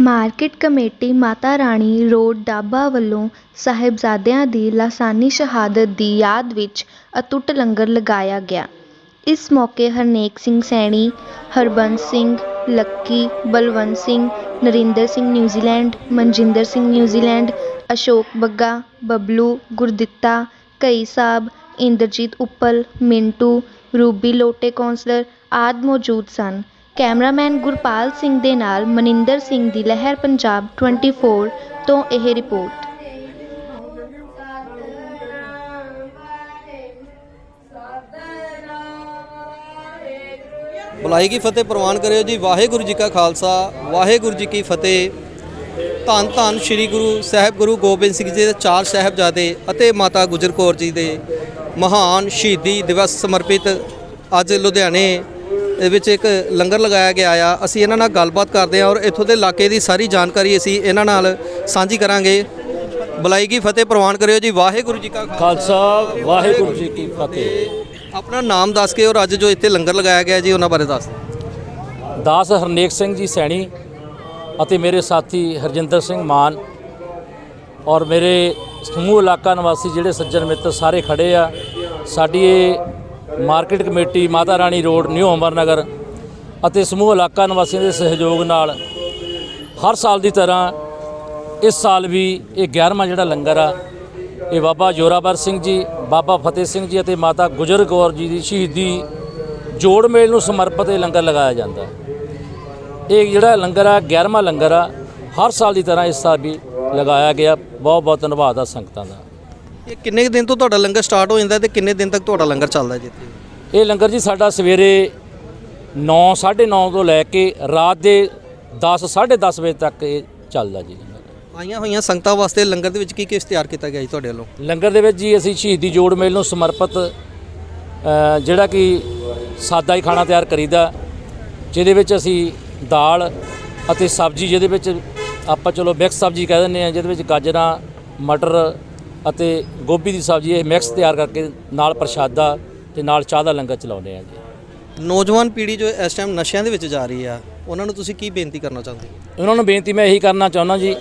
Market committee Mata Rani road Daba ਵੱਲੋਂ ਸਾਹਿਬਜ਼ਾਦਿਆਂ ਦੀ ਲਾਸਾਨੀ ਸ਼ਹਾਦਤ ਦੀ ਯਾਦ ਵਿੱਚ ਅਤੁੱਟ ਲੰਗਰ ਲਗਾਇਆ ਗਿਆ। ਇਸ ਮੌਕੇ Harnek Singh Saini, Harbans Singh, Lucky, Balwant Singh, Narinder Singh New Zealand Manjinder Singh New Zealand Ashok Bagga, Bablu, Gurditta ਕਈ ਸਾਹਿਬ, ਇੰਦਰਜੀਤ ਉੱਪਲ, ਮਿੰਟੂ, ਰੂਬੀ ਲੋਟੇ ਕੌਂਸਲਰ ਆਦਿ ਮੌਜੂਦ ਸਨ। ਕੈਮਰਾਮੈਨ ਗੁਰਪਾਲ ਸਿੰਘ ਦੇ ਨਾਲ ਮਨਿੰਦਰ ਸਿੰਘ ਦੀ ਲਹਿਰ ਪੰਜਾਬ 24 ਤੋਂ ਇਹ ਰਿਪੋਰਟ। ਬੁਲਾਈ ਕੀ ਫਤਿਹ ਪ੍ਰਵਾਨ ਕਰਿਓ ਜੀ। ਵਾਹਿਗੁਰੂ ਜੀ ਕਾ ਖਾਲਸਾ, ਵਾਹਿਗੁਰੂ ਜੀ ਕੀ ਫਤਿਹ। ਧੰਨ ਧੰਨ ਸ੍ਰੀ ਗੁਰੂ ਸਾਹਿਬ ਗੁਰੂ ਗੋਬਿੰਦ ਸਿੰਘ ਜੀ ਦੇ ਚਾਰ ਸਾਹਿਬਜ਼ਾਦੇ ਅਤੇ ਮਾਤਾ ਗੁਜਰ ਕੌਰ ਜੀ ਦੇ ਮਹਾਨ ਸ਼ਹੀਦੀ ਦਿਵਸ ਸਮਰਪਿਤ ਅੱਜ ਲੁਧਿਆਣੇ ਦੇ ਵਿੱਚ ਇੱਕ ਲੰਗਰ ਲਗਾਇਆ ਗਿਆ ਆ। ਅਸੀਂ ਇਹਨਾਂ ਨਾਲ ਗੱਲਬਾਤ ਕਰਦੇ ਹਾਂ ਔਰ ਇੱਥੋਂ ਦੇ ਇਲਾਕੇ ਦੀ ਸਾਰੀ ਜਾਣਕਾਰੀ ਅਸੀਂ ਇਹਨਾਂ ਨਾਲ ਸਾਂਝੀ ਕਰਾਂਗੇ। ਬੁਲਾਈ ਕੀ ਫਤਿਹ ਪ੍ਰਵਾਨ ਕਰਿਓ ਜੀ। ਵਾਹਿਗੁਰੂ ਜੀ ਕਾ ਖਾਲਸਾ। ਵਾਹਿਗੁਰੂ ਜੀ ਕੀ ਫਤਿਹ। ਆਪਣਾ ਨਾਮ ਦੱਸ ਕੇ ਔਰ ਅੱਜ ਜੋ ਇੱਥੇ ਲੰਗਰ ਲਗਾਇਆ ਗਿਆ ਜੀ ਉਹਨਾਂ ਬਾਰੇ ਦੱਸ। ਦਾਸ ਹਰਨੇਕ ਸਿੰਘ ਜੀ ਸੈਣੀ ਅਤੇ ਮੇਰੇ ਸਾਥੀ ਹਰਜਿੰਦਰ ਸਿੰਘ ਮਾਨ ਔਰ ਮੇਰੇ ਸਮੂਹ ਇਲਾਕਾ ਨਿਵਾਸੀ ਜਿਹੜੇ ਸੱਜਣ ਮਿੱਤਰ ਸਾਰੇ ਖੜੇ ਆ। ਸਾਡੀ ਇਹ market committee, Mata Rani road, new ਅੰਬਰਨਗਰ ਅਤੇ ਸਮੂਹ ਇਲਾਕਾ ਨਿਵਾਸੀਆਂ ਦੇ ਸਹਿਯੋਗ ਨਾਲ ਹਰ ਸਾਲ ਦੀ ਤਰ੍ਹਾਂ ਇਸ ਸਾਲ ਵੀ ਇਹ 11ਵਾਂ ਜਿਹੜਾ ਲੰਗਰ ਆ, ਇਹ ਬਾਬਾ ਜੋਰਾਵਰ ਸਿੰਘ ਜੀ, ਬਾਬਾ ਫਤਿਹ ਸਿੰਘ ਜੀ ਅਤੇ ਮਾਤਾ ਗੁਜਰ ਕੌਰ ਜੀ ਦੀ ਸ਼ਹੀਦੀ ਜੋੜ ਮੇਲ ਨੂੰ ਸਮਰਪਿਤ ਇਹ ਲੰਗਰ ਲਗਾਇਆ ਜਾਂਦਾ। ਇਹ ਜਿਹੜਾ ਲੰਗਰ ਆ 11ਵਾਂ ਲੰਗਰ ਆ, ਹਰ ਸਾਲ ਦੀ ਤਰ੍ਹਾਂ ਇਸ ਸਾਲ ਵੀ ਲਗਾਇਆ ਗਿਆ। ਬਹੁਤ ਬਹੁਤ ਧੰਨਵਾਦ ਆ ਸੰਗਤਾਂ ਦਾ। ਇਹ ਕਿੰਨੇ ਕੁ ਦਿਨ ਤੋਂ ਤੁਹਾਡਾ ਲੰਗਰ ਸਟਾਰਟ ਹੋ ਜਾਂਦਾ ਤੇ ਕਿੰਨੇ ਦਿਨ ਤੱਕ ਤੁਹਾਡਾ ਲੰਗਰ ਚੱਲਦਾ ਜੀ ਇੱਥੇ? ਇਹ ਲੰਗਰ ਜੀ ਸਾਡਾ ਸਵੇਰੇ 9 9:30 ਤੋਂ ਲੈ ਕੇ ਰਾਤ ਦੇ 10 10:30 ਵਜੇ ਤੱਕ ਇਹ ਚੱਲਦਾ ਜੀ ਆਈਆਂ ਹੋਈਆਂ ਸੰਗਤਾਂ ਵਾਸਤੇ ਲੰਗਰ ਦੇ ਵਿੱਚ ਕੀ ਕੀ ਤਿਆਰ ਕੀਤਾ ਗਿਆ ਜੀ ਤੁਹਾਡੇ ਵੱਲੋਂ? ਲੰਗਰ ਦੇ ਵਿੱਚ ਜੀ ਅਸੀਂ ਸ਼ਹੀਦੀ ਜੋੜ ਮੇਲ ਨੂੰ ਸਮਰਪਿਤ ਜਿਹੜਾ ਕਿ ਸਾਦਾ ਹੀ ਖਾਣਾ ਤਿਆਰ ਕਰੀਦਾ। ਜਿਹਦੇ ਵਿੱਚ ਅਸੀਂ ਦਾਲ ਅਤੇ ਸਬਜ਼ੀ ਜਿਹਦੇ ਵਿੱਚ ਆਪਾਂ ਚਲੋ ਮਿਕਸ ਸਬਜ਼ੀ ਕਹਿ ਦਿੰਦੇ ਆ ਜਿਹਦੇ ਵਿੱਚ ਗਾਜਰਾਂ ਮਟਰ ਅਤੇ ਗੋਭੀ ਦੀ ਸਬਜ਼ੀ ਇਹ ਮਿਕਸ ਤਿਆਰ ਕਰਕੇ ਨਾਲ ਪ੍ਰਸ਼ਾਦਾ ਤੇ ਨਾਲ ਚਾਹ ਦਾ ਲੰਗਰ ਚਲਾਉਂਦੇ ਆ ਜੀ। ਨੌਜਵਾਨ ਪੀੜ੍ਹੀ ਜੋ ਇਸ ਟਾਈਮ ਨਸ਼ਿਆਂ ਦੇ ਵਿੱਚ ਜਾ ਰਹੀ ਆ ਉਹਨਾਂ ਨੂੰ ਤੁਸੀਂ ਕੀ ਬੇਨਤੀ ਕਰਨਾ ਚਾਹੁੰਦੇ ਹੋ? ਉਹਨਾਂ ਨੂੰ ਬੇਨਤੀ ਮੈਂ ਇਹੀ ਕਰਨਾ ਚਾਹੁੰਦਾ ਜੀ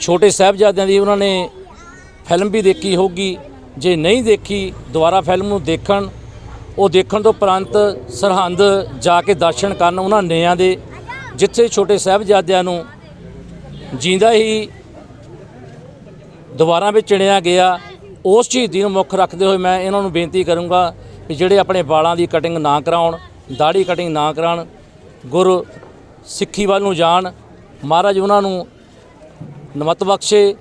ਛੋਟੇ ਸਾਹਿਬਜ਼ਾਦਿਆਂ ਦੀ ਉਹਨਾਂ ਨੇ ਫਿਲਮ ਵੀ ਦੇਖੀ ਹੋਊਗੀ ਜੇ ਨਹੀਂ ਦੇਖੀ ਦੁਬਾਰਾ ਫਿਲਮ ਨੂੰ ਦੇਖਣ ਉਹ ਦੇਖਣ ਤੋਂ ਉਪਰੰਤ ਸਰਹੰਦ ਜਾ ਕੇ ਦਰਸ਼ਨ ਕਰਨ ਉਹਨਾਂ ਨਿਆਂ ਦੇ ਜਿੱਥੇ ਛੋਟੇ ਸਾਹਿਬਜ਼ਾਦਿਆਂ ਨੂੰ ਜਿੰਦਾ ਹੀ ਦੁਬਾਰਾ ਵਿੱਚ ਚਿਣਿਆ ਗਿਆ, ਉਸ ਸ਼ਹੀਦੀ ਨੂੰ ਮੁੱਖ ਰੱਖਦੇ ਹੋਏ ਮੈਂ ਇਹਨਾਂ ਨੂੰ ਬੇਨਤੀ ਕਰੂੰਗਾ ਕਿ ਜਿਹੜੇ ਆਪਣੇ ਵਾਲਾਂ ਦੀ ਕਟਿੰਗ ਨਾ ਕਰਾਉਣ ਦਾੜੀ ਕਟਿੰਗ ਨਾ ਕਰਾਉਣ, ਗੁਰ ਸਿੱਖੀ ਵੱਲ ਨੂੰ ਜਾਣ, ਮਹਾਰਾਜ ਉਹਨਾਂ ਨੂੰ ਨਮਤ ਬਖਸ਼ੇ,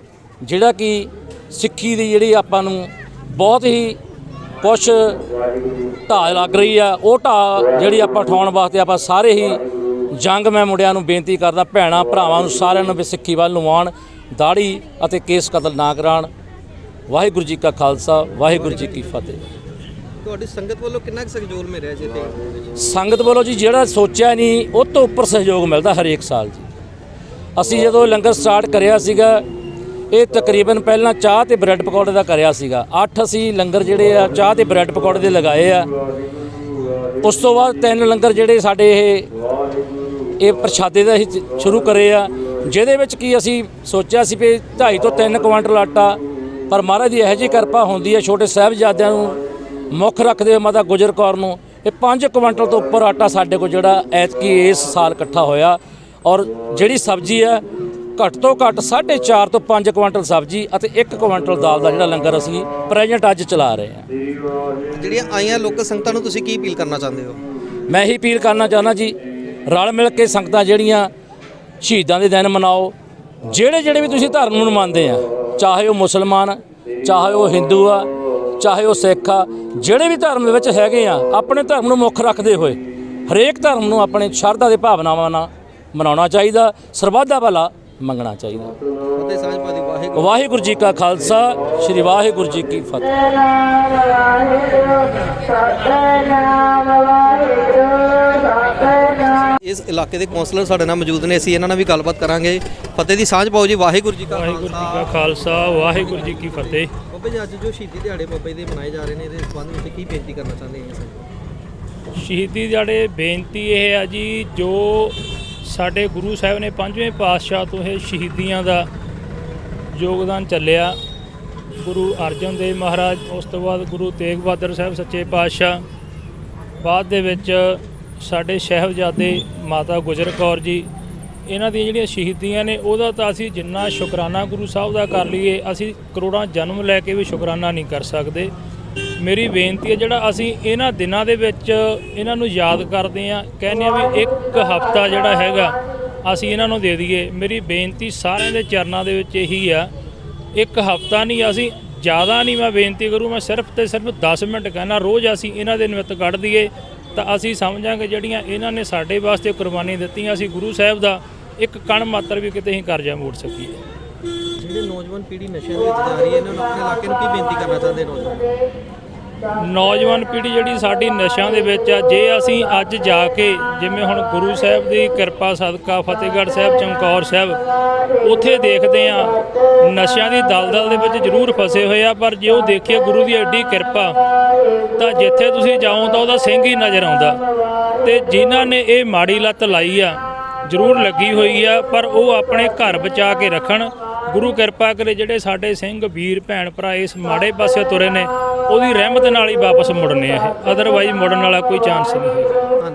ਜਿਹੜਾ ਕਿ ਸਿੱਖੀ ਦੀ ਜਿਹੜੀ ਆਪਾਂ ਨੂੰ ਬਹੁਤ ਹੀ ਕੁਛ ਢਾਹ ਲੱਗ ਰਹੀ ਆ, ਉਹ ਢਾਹ ਜਿਹੜੀ ਆਪਾਂ ਉਠਾਉਣ ਵਾਸਤੇ ਆਪਾਂ ਸਾਰੇ ਹੀ ਜੰਗ ਮੈਂ ਮੁੰਡਿਆਂ ਨੂੰ ਬੇਨਤੀ ਕਰਦਾ, ਭੈਣਾਂ ਭਰਾਵਾਂ ਨੂੰ ਸਾਰਿਆਂ ਨੂੰ ਵੀ ਸਿੱਖੀ ਵੱਲ ਨੂੰ ਆਉਣ ਦਾੜੀ ਅਤੇ ਕੇਸ ਕਤਲ ਨਾ ਕਰਾਉਣ। ਵਾਹਿਗੁਰੂ ਜੀ ਕਾ ਖਾਲਸਾ ਵਾਹਿਗੁਰੂ ਜੀ ਕੀ ਫਤਿਹ। ਤੁਹਾਡੀ ਸੰਗਤ ਵੱਲੋਂ ਕਿੰਨਾ ਕੁ ਸਹਿਯੋਗ ਮਿਲ ਰਿਹਾ ਜੀ ਸੰਗਤ ਵੱਲੋਂ ਜੀ ਜਿਹੜਾ ਸੋਚਿਆ ਨਹੀਂ ਉਹ ਤੋਂ ਉੱਪਰ ਸਹਿਯੋਗ ਮਿਲਦਾ ਹਰੇਕ ਸਾਲ ਜੀ। ਅਸੀਂ ਜਦੋਂ ਲੰਗਰ ਸਟਾਰਟ ਕਰਿਆ ਸੀਗਾ ਇਹ ਤਕਰੀਬਨ ਪਹਿਲਾਂ ਚਾਹ ਤੇ ਬ੍ਰੈਡ ਪਕੌੜੇ ਦਾ ਕਰਿਆ ਸੀਗਾ। ਅੱਠ ਅਸੀਂ ਲੰਗਰ ਜਿਹੜੇ ਆ ਚਾਹ ਤੇ ਬ੍ਰੈਡ ਪਕੌੜੇ ਦੇ ਲਗਾਏ ਆ। ਉਸ ਤੋਂ ਬਾਅਦ ਤਿੰਨ ਲੰਗਰ ਜਿਹੜੇ ਸਾਡੇ ਇਹ ਇਹ ਪ੍ਰਸ਼ਾਦੇ ਦਾ ਅਸੀਂ ਸ਼ੁਰੂ ਕਰੇ ਆ। ਜਿਹਦੇ ਵਿੱਚ ਕੀ ਅਸੀਂ ਸੋਚਿਆ ਸੀ ਵੀ 2.5 ਤੋਂ 3 ਕੁਇੰਟਲ ਆਟਾ ਪਰ ਮਹਾਰਾਜ ਦੀ ਇਹੋ ਜਿਹੀ ਕਿਰਪਾ ਹੁੰਦੀ ਹੈ ਛੋਟੇ ਸਾਹਿਬਜ਼ਾਦਿਆਂ ਨੂੰ ਮੁੱਖ ਰੱਖਦੇ ਹੋਏ ਮਾਤਾ ਗੁਜਰ ਕੌਰ ਨੂੰ ਇਹ 5 ਕੁਇੰਟਲ ਤੋਂ ਉੱਪਰ ਆਟਾ ਸਾਡੇ ਕੋਲ ਜਿਹੜਾ ਐਤਕੀ ਇਸ ਸਾਲ ਇਕੱਠਾ ਹੋਇਆ। ਔਰ ਜਿਹੜੀ ਸਬਜ਼ੀ ਹੈ ਘੱਟ ਤੋਂ ਘੱਟ 4.5 ਤੋਂ 5 ਕੁਇੰਟਲ ਸਬਜ਼ੀ ਅਤੇ 1 ਕੁਇੰਟਲ ਦਾਲ ਦਾ ਜਿਹੜਾ ਲੰਗਰ ਅਸੀਂ ਪ੍ਰੈਜ਼ੈਂਟ ਅੱਜ ਚਲਾ ਰਹੇ ਹਾਂ। ਜਿਹੜੀਆਂ ਆਈਆਂ ਲੋਕ ਸੰਗਤਾਂ ਨੂੰ ਤੁਸੀਂ ਕੀ ਅਪੀਲ ਕਰਨਾ ਚਾਹੁੰਦੇ ਹੋ? ਮੈਂ ਇਹੀ ਅਪੀਲ ਕਰਨਾ ਚਾਹੁੰਦਾ ਜੀ ਰਲ ਮਿਲ ਕੇ ਸੰਗਤਾਂ ਜਿਹੜੀਆਂ ਸ਼ਹੀਦਾਂ ਦੇ ਦਿਨ ਮਨਾਓ। ਜਿਹੜੇ ਜਿਹੜੇ ਵੀ ਤੁਸੀਂ ਧਰਮ ਨੂੰ ਮੰਨਦੇ ਆ ਚਾਹੇ ਉਹ ਮੁਸਲਮਾਨ ਚਾਹੇ ਉਹ ਹਿੰਦੂ ਆ ਚਾਹੇ ਉਹ ਸਿੱਖ ਆ ਜਿਹੜੇ ਵੀ ਧਰਮ ਦੇ ਵਿੱਚ ਹੈਗੇ ਆ ਆਪਣੇ ਧਰਮ ਨੂੰ ਮੁੱਖ ਰੱਖਦੇ ਹੋਏ ਹਰੇਕ ਧਰਮ ਨੂੰ ਆਪਣੇ ਸ਼ਰਧਾ ਦੇ ਭਾਵਨਾਵਾਂ ਨਾਲ ਮਨਾਉਣਾ ਚਾਹੀਦਾ ਸਰਬੱਤ ਦਾ ਭਲਾ ਮੰਗਣਾ ਚਾਹੀਦਾ। ਵਾਹਿਗੁਰੂ ਜੀ ਕਾ ਖਾਲਸਾ ਸ੍ਰੀ ਵਾਹਿਗੁਰੂ ਜੀ ਕੀ ਫਤਿਹ। ਇਸ ਇਲਾਕੇ ਦੇ ਕਾਉਂਸਲਰ ਸਾਡੇ ਨਾਲ ਮੌਜੂਦ ਨੇ ਅਸੀਂ ਇਹਨਾਂ ਨਾਲ ਵੀ ਗੱਲਬਾਤ ਕਰਾਂਗੇ। ਫਤਿਹ ਦੀ ਸਾਂਝ ਪਾਓ ਜੀ ਵਾਹਿਗੁਰੂ ਜੀ ਕਾ ਵਾਹਿਗੁਰੂ ਜੀ ਕਾ ਖਾਲਸਾ ਵਾਹਿਗੁਰੂ ਜੀ ਕੀ ਫਤਿਹ। ਬਾਬਾ ਜੀ ਅੱਜ ਜੋ ਸ਼ਹੀਦੀ ਦਿਹਾੜੇ ਬਾਬਾ ਜੀ ਦੇ ਮਨਾਏ ਜਾ ਰਹੇ ਨੇ ਇਹਦੇ ਸੰਬੰਧ ਵਿੱਚ ਕੀ ਬੇਨਤੀ ਕਰਨਾ ਚਾਹੁੰਦੇ ਹੋ ਸ਼ਹੀਦੀ ਦਿਹਾੜੇ ਬੇਨਤੀ ਇਹ ਆ ਜੀ ਜੋ ਸਾਡੇ ਗੁਰੂ ਸਾਹਿਬ ਨੇ ਪੰਜਵੇਂ ਪਾਤਸ਼ਾਹ ਤੋਂ ਇਹ ਸ਼ਹੀਦੀਆਂ ਦਾ ਯੋਗਦਾਨ ਚੱਲਿਆ ਗੁਰੂ ਅਰਜਨ ਦੇਵ ਮਹਾਰਾਜ ਉਸ ਤੋਂ ਬਾਅਦ ਗੁਰੂ ਤੇਗ ਬਹਾਦਰ ਸਾਹਿਬ ਸੱਚੇ ਪਾਤਸ਼ਾਹ ਬਾਅਦ ਦੇ ਵਿੱਚ ਸਾਡੇ ਸਾਹਿਬਜ਼ਾਦੇ ਮਾਤਾ ਗੁਜਰ ਕੌਰ ਜੀ, ਇਹਨਾਂ ਦੀਆਂ ਜਿਹੜੀਆਂ ਸ਼ਹੀਦੀਆਂ ਨੇ, ਉਹਦਾ ਤਾਂ ਅਸੀਂ ਜਿੰਨਾ ਸ਼ੁਕਰਾਨਾ ਗੁਰੂ ਸਾਹਿਬ ਦਾ ਕਰ ਲਈਏ, ਅਸੀਂ ਕਰੋੜਾਂ ਜਨਮ ਲੈ ਕੇ ਵੀ ਸ਼ੁਕਰਾਨਾ ਨਹੀਂ ਕਰ ਸਕਦੇ। ਮੇਰੀ ਬੇਨਤੀ ਹੈ, ਜਿਹੜਾ ਅਸੀਂ ਇਹਨਾਂ ਦਿਨਾਂ ਦੇ ਵਿੱਚ ਇਹਨਾਂ ਨੂੰ ਯਾਦ ਕਰਦੇ ਆ ਕਹਿੰਦੇ ਆ ਵੀ ਇੱਕ ਹਫਤਾ ਜਿਹੜਾ ਹੈਗਾ, ਅਸੀਂ ਇਹਨਾਂ ਨੂੰ ਦੇ ਦਈਏ। ਮੇਰੀ ਬੇਨਤੀ ਸਾਰਿਆਂ ਦੇ ਚਰਨਾਂ ਦੇ ਵਿੱਚ ਇਹੀ ਆ, ਇੱਕ ਹਫਤਾ ਨਹੀਂ, ਅਸੀਂ ਜ਼ਿਆਦਾ ਨਹੀਂ ਮੈਂ ਬੇਨਤੀ ਕਰੂ, ਮੈਂ ਸਿਰਫ ਤੇ ਸਿਰਫ 10 ਮਿੰਟ ਕਹਿਣਾ ਰੋਜ਼ ਅਸੀਂ ਇਹਨਾਂ ਦੇ ਨਿਮਿਤ ਕੱਢ ਦਈਏ। ਤਾਂ ਅਸੀਂ ਸਮਝਾਂਗੇ ਜਿਹੜੀਆਂ ਇਹਨਾਂ ਨੇ ਸਾਡੇ ਵਾਸਤੇ ਕੁਰਬਾਨੀ ਦਿੱਤੀਆਂ, ਅਸੀਂ ਗੁਰੂ ਸਾਹਿਬ ਦਾ ਇੱਕ ਕਣ ਮਾਤਰ ਵੀ ਕਿਤੇ ਹੀ ਕਰਜ਼ਾ ਮੋੜ ਸਕੀਏ। ਜਿਹੜੇ ਨੌਜਵਾਨ ਪੀੜ੍ਹੀ ਨਸ਼ਿਆਂ ਦੇ ਵਿੱਚ ਜਾ ਰਹੀ ਹੈ, ਇਹਨਾਂ ਨੂੰ ਆਪਣੇ ਇਲਾਕੇ ਨੂੰ ਕੀ ਬੇਨਤੀ ਕਰਨਾ ਚਾਹੁੰਦੇ ਨੌਜਵਾਨ? ਨੌਜਵਾਨ ਪੀੜ੍ਹੀ ਜਿਹੜੀ ਸਾਡੀ ਨਸ਼ਿਆਂ ਦੇ ਵਿੱਚ ਆ, ਜੇ ਅਸੀਂ ਅੱਜ ਜਾ ਕੇ ਜਿਵੇਂ ਹੁਣ ਗੁਰੂ ਸਾਹਿਬ ਦੀ ਕਿਰਪਾ ਸਦਕਾ, ਫਤਿਹਗੜ੍ਹ ਸਾਹਿਬ, ਚਮਕੌਰ ਸਾਹਿਬ, ਉੱਥੇ ਦੇਖਦੇ ਆ ਨਸ਼ਿਆਂ ਦੀ ਦਲਦਲ ਦੇ ਵਿੱਚ ਜ਼ਰੂਰ ਫਸੇ ਹੋਏ ਆ, ਪਰ ਜੇ ਉਹ ਦੇਖੀਏ ਗੁਰੂ ਦੀ ਐਡੀ ਕਿਰਪਾ, ਤਾਂ ਜਿੱਥੇ ਤੁਸੀਂ ਜਾਓ ਤਾਂ ਉਹਦਾ ਸਿੰਘ ਹੀ ਨਜ਼ਰ ਆਉਂਦਾ। ਤੇ ਜਿਨ੍ਹਾਂ ਨੇ ਇਹ ਮਾੜੀ ਲੱਤ ਲਾਈ ਆ, ਜ਼ਰੂਰ ਲੱਗੀ ਹੋਈ ਆ, ਪਰ ਉਹ ਆਪਣੇ ਘਰ ਬਚਾ ਕੇ ਰੱਖਣ ਗੁਰੂ ਕਿਰਪਾ ਕਰੇ ਜਿਹੜੇ ਸਾਡੇ ਸਿੰਘ, ਵੀਰ, ਭੈਣ, ਭਰਾ ਇਸ ਮਾੜੇ ਪਾਸੇ ਤੁਰੇ ਨੇ, ਉਹਦੀ ਰਹਿਮਤ ਨਾਲ ਹੀ ਵਾਪਸ ਮੁੜਨੇ ਆ ਇਹ। ਅਦਰਵਾਈਜ਼ ਮੁੜਨ ਵਾਲਾ ਕੋਈ ਚਾਂਸ ਨਹੀਂ ਹੈ।